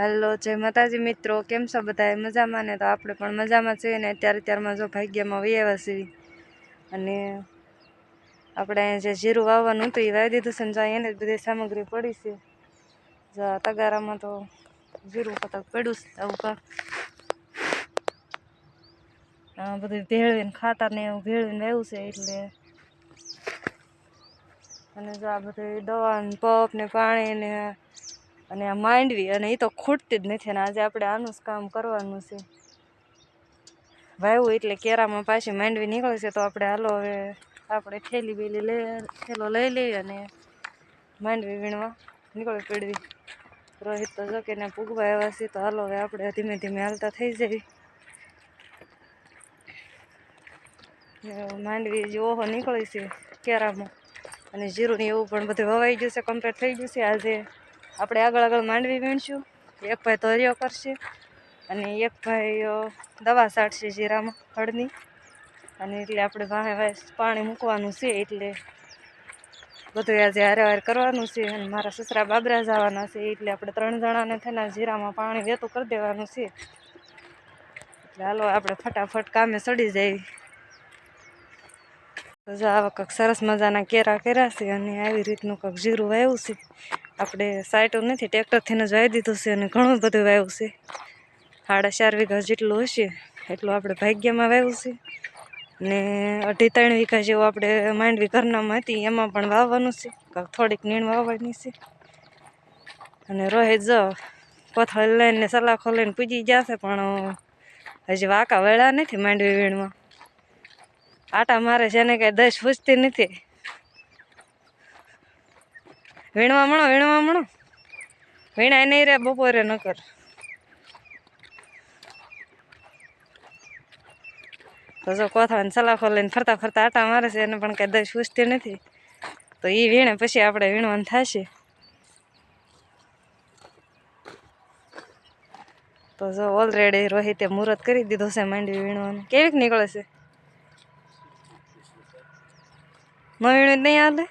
હાલો, જય માતાજી મિત્રો. કેમ છો બધા મજામાં ને? તો આપણે પણ મજામાં છીએ ને? અત્યારે ત્યારમાં જો ભાગ્યમાં વૈયાવા છીએ. અને આપણે જે જીરું વાવવાનું હતું એ વાવી દીધું છે ને, જો એને જ બધી સામગ્રી પડી છે. જો તગારામાં તો જીરું પતક પડ્યું છે આવું આ બધું ભેળવીને ખાતર ને એવું ભેળવીને વાવ્યું છે એટલે. અને જો આ બધું દવા ને પપ ને પાણી ને અને આ માંડવી, અને એ તો ખૂટતી જ નથી, અને આજે આપણે આનું જ કામ કરવાનું છે. વાવ્યું એટલે કેરામાં પાછી માંડવી નીકળે છે તો આપણે હાલો હવે આપણે થેલી બેલી લઈ થેલો લઈ લઈએ અને માંડવી વીણવા નીકળી પડવી. રોહિત તો જો કે ને પૂગવા આવ્યા છે, તો હાલો હવે આપણે ધીમે ધીમે હાલતા થઈ જઈએ. માંડવી જે ઓહો નીકળી છે કેરામાં, અને જીરું ને એવું પણ બધું વવાઈ ગયું છે કમ્પ્લીટ થઈ ગયું છે આજે. આપણે આગળ આગળ માંડવી વીણશું. એક ભાઈ ધોરિયો કરશે અને એક ભાઈ દવા છાંટશે જીરામાં, હળની. અને એટલે આપણે વાહે વાહે પાણી મૂકવાનું છે એટલે બધું આજે હારે હારે કરવાનું છે અને મારા સસરા બાબરા જવાના છે એટલે આપણે ત્રણ જણાને થઈને જીરામાં પાણી વેતું કરી દેવાનું છે. એટલે હાલો આપણે ફટાફટ કામે સડી જાય. જો આવા કંઈક સરસ મજાના કેરા કર્યા છે અને આવી રીતનું કંઈક જીરું વાવ્યું છે. આપણે સાઈટો નથી ટ્રેક્ટરથી જ વાવી દીધું છે અને ઘણું બધું વાવ્યું છે. સાડા ચાર વીઘા જેટલું હશે, એટલું આપણે ભાગ્યમાં વાવ્યું છે. ને અઢી ત્રણ વીઘા જેવું આપણે માંડવી ઘરનામાં હતી, એમાં પણ વાવવાનું છે. કંઈક થોડીક નીણ વાવવાની છે. અને રોહિત જો કોથળી લઈને, સલાખો લઈને પૂજી જશે પણ હજી વાંકા વેળા નથી માંડવી વીણમાં. આટા મારે છે ને કઈ દસ પૂછતી નથી. વીણવા મળો વીણવા મળો. વીણાય નહીં રે, બપોરે ન કર તો જો કોથળાને સલાખો લઈને ફરતા ફરતા આટા મારે છે એને પણ કઈ દસ પૂછતી નથી. તો એ વીણે, પછી આપણે વીણવાનું થશે. તો જો ઓલરેડી રોહિતે મુહૂર્ત કરી દીધો છે માંડવી વીણવાનું. કેવીક નીકળે છે? જ નહીં હાલે?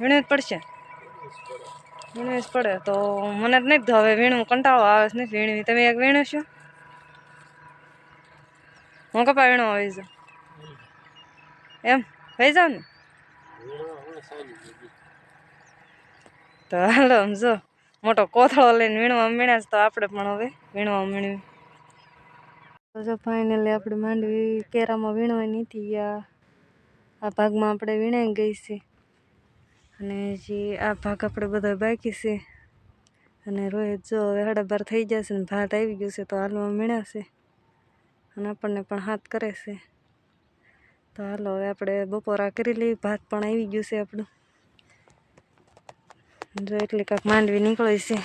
વીણવું જ પડશે. વીણવું જ પડે તો મને જ નહીં હવે વીણવું, કંટાળો આવે છે નહીં વીણવી. તમે એક વીણો છો? હું કપા વીણો આવી જાઉં. એમ? થઈ જાવ ને. તો હાલો, આમ જો. મોટો કોથળો લઈને વીણવા મીણ્યા તો આપણે પણ હવે વીણવા મીણવી. જો ફાઇનલી આપણે માંડવી કેરામાં વીણવાની હતી આ આ ભાગમાં આપણે વીણાઈ ગઈ છે. અને જે આ ભાગ આપણે બધા બાકી છે. અને રોહિત જો હવે સાડા બાર થઈ જશે ને ભાત આવી ગયું છે તો હાલમાં મીણાશે અને આપણને પણ હાથ કરે છે. તો હાલો હવે આપણે બપોરા કરી લઈએ. ભાત પણ આવી ગયું છે આપણું. જો એટલી કાંક માંડવી નીકળે છે.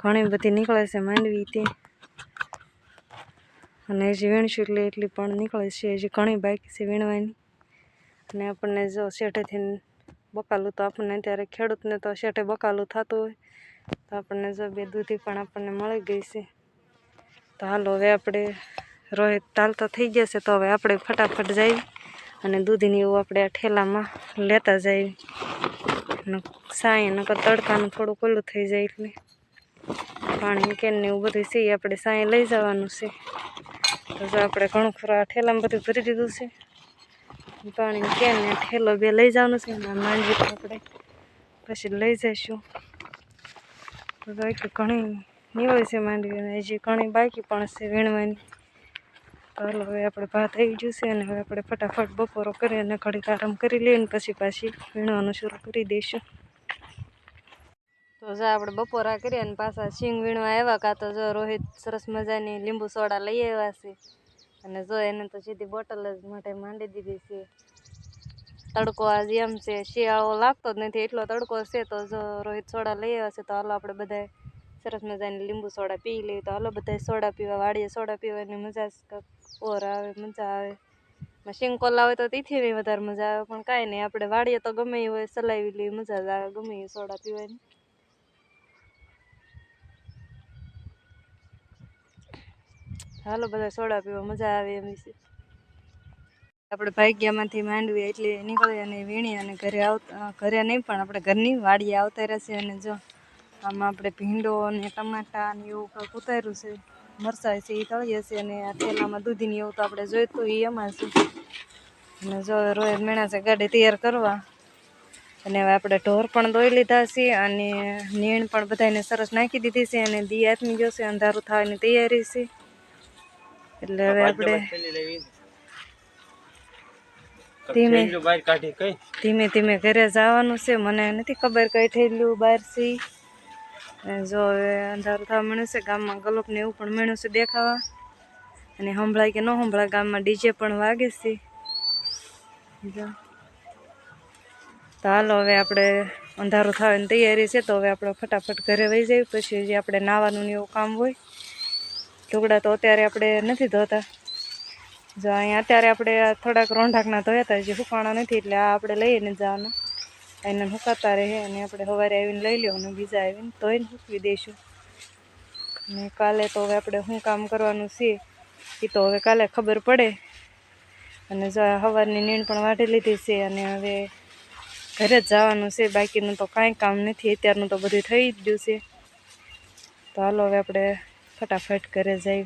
ઘણી બધી નીકળે છે માંડવી તે. અને હજી વીણશું એટલે એટલી પણ નીકળે છે. હજી ઘણી બાકી છે વીણવાની. અને આપણને જો શેઠેથી બકાલું તો આપણને અત્યારે ખેડૂતને તો શેઠે બકાલું થતું હોય. તો આપણને જો બે દૂધી પણ આપણને મળી ગઈ છે. તો હાલો હવે આપણે રોહિત ચાલતા થઈ ગયા છે તો હવે આપણે ફટાફટ જઈ અને દૂધીને એવું આપણે આ ઠેલામાં લેતા જઈએ. સાંઈ નકર તડકાનું થોડું ખુલ્લું થઈ જાય એટલે પાણી કેન ને એવું બધું છે આપણે સાંઈ લઈ જવાનું છે. તો આપણે ઘણું ખરા ઠેલામાં બધું ભરી દીધું છે. પાણી કેમ ને ઠેલો બે લઈ જવાનું છે, ને માંડવી આપણે પછી લઈ જઈશું. એટલી ઘણી નીવડે છે માંડવીને હજી ઘણી બાકી પણ છે વીણવાની. હાલો હવે આપણે ભાત આવી છે અને હવે આપણે ફટાફટ બપોરો કરી અને ઘડીક આરામ કરી લઈએ ને પછી પાછી વીણવાનું શરૂ કરી દઈશું. તો જો આપણે બપોરા કરીએ અને પાછા સિંગ વીણવા આવ્યા કાં તો જો રોહિત સરસ મજાની લીંબુ સોડા લઈ આવ્યા છે. અને જો એને તો સીધી બોટલ જ માટે માંડી દીધી છે. તડકો આજ એમ છે, શિયાળો લાગતો જ નથી, એટલો તડકો છે તો જો રોહિત સોડા લઈ આવ્યા છે તો હાલો આપણે બધાય સરસ મજાની લીંબુ સોડા પી લઈએ તો હાલો બધાય સોડા પીવા, વાડીએ સોડા પીવાની મજા જ કંઈક ઓર આવે, મજા આવે. માં સિંગ કોલા હોય તો તેથી નહીં વધારે મજા આવે, પણ કાંઈ નહીં, આપણે વાડીએ તો ગમે એ હોય સલાવી લઈએ, મજા જ આવે ગમે એ સોડા પીવાની. હાલો, બધા સોડા પીવા મજા આવે એમ છે આપણે ભાગ્યામાંથી માંડવી એટલે નીકળી અને વીણી અને ઘરે આવતા ઘરે નહીં, પણ આપણે ઘરની વાડીએ આવતા રહેશે અને જો આમાં આપણે ભીંડો અને ટમાટા ને એવું કંઈક ઉતાર્યું છે, મરચાં છે એ તળીએ છે અને આ તેલામાં દૂધીની એવું તો આપણે જોઈતું એ એમાં છે અને જો રોહિત મેણા છે ગાડી તૈયાર કરવા, અને હવે આપણે ઢોર પણ દોઈ લીધા છે અને નીણ પણ બધાને સરસ નાખી દીધી છે અને દી આત્મી છે, અંધારું થવાની તૈયારી છે. એટલે હવે આપણે ધીમે ધીમે. ધીમે ઘરે જવાનું છે. મને નથી ખબર કઈ થયેલું બહાર સી જો હવે અંધારું થવા મળ્યું છે ગામમાં ગલોપ ને એવું પણ મળ્યું છે દેખાવા. અને સંભળાય કે ન સંભળાય ગામમાં ડીજે પણ વાગે છે. જો. તો હાલો હવે આપણે અંધારું થવાની તૈયારી છે તો હવે આપણે ફટાફટ ઘરે વહી જઈએ. પછી જે આપણે નાવાનું ને એવું કામ હોય લુગડા તો અત્યારે આપણે નથી ધોતા. જો અહીંયા અત્યારે આપણે થોડાક રોંઢાકના ધોયા હતા જે સુકાણા નથી, એટલે આ આપણે લઈને જવાનું. એને સુકાતા રહે અને આપણે સવારે આવીને લઈ લેવાનું બીજા આવીને ધોઈને સૂકવી દઈશું. અને કાલે તો હવે આપણે શું કામ કરવાનું છે એ તો હવે કાલે ખબર પડે. અને જો સવારની નીણ પણ વાટી લીધી છે અને હવે ઘરે જ જવાનું છે, બાકીનું તો કાંઈ કામ નથી, અત્યારનું તો બધું થઈ જ ગયું છે. તો હાલો હવે આપણે ફટાફટ ઘરે જઈએ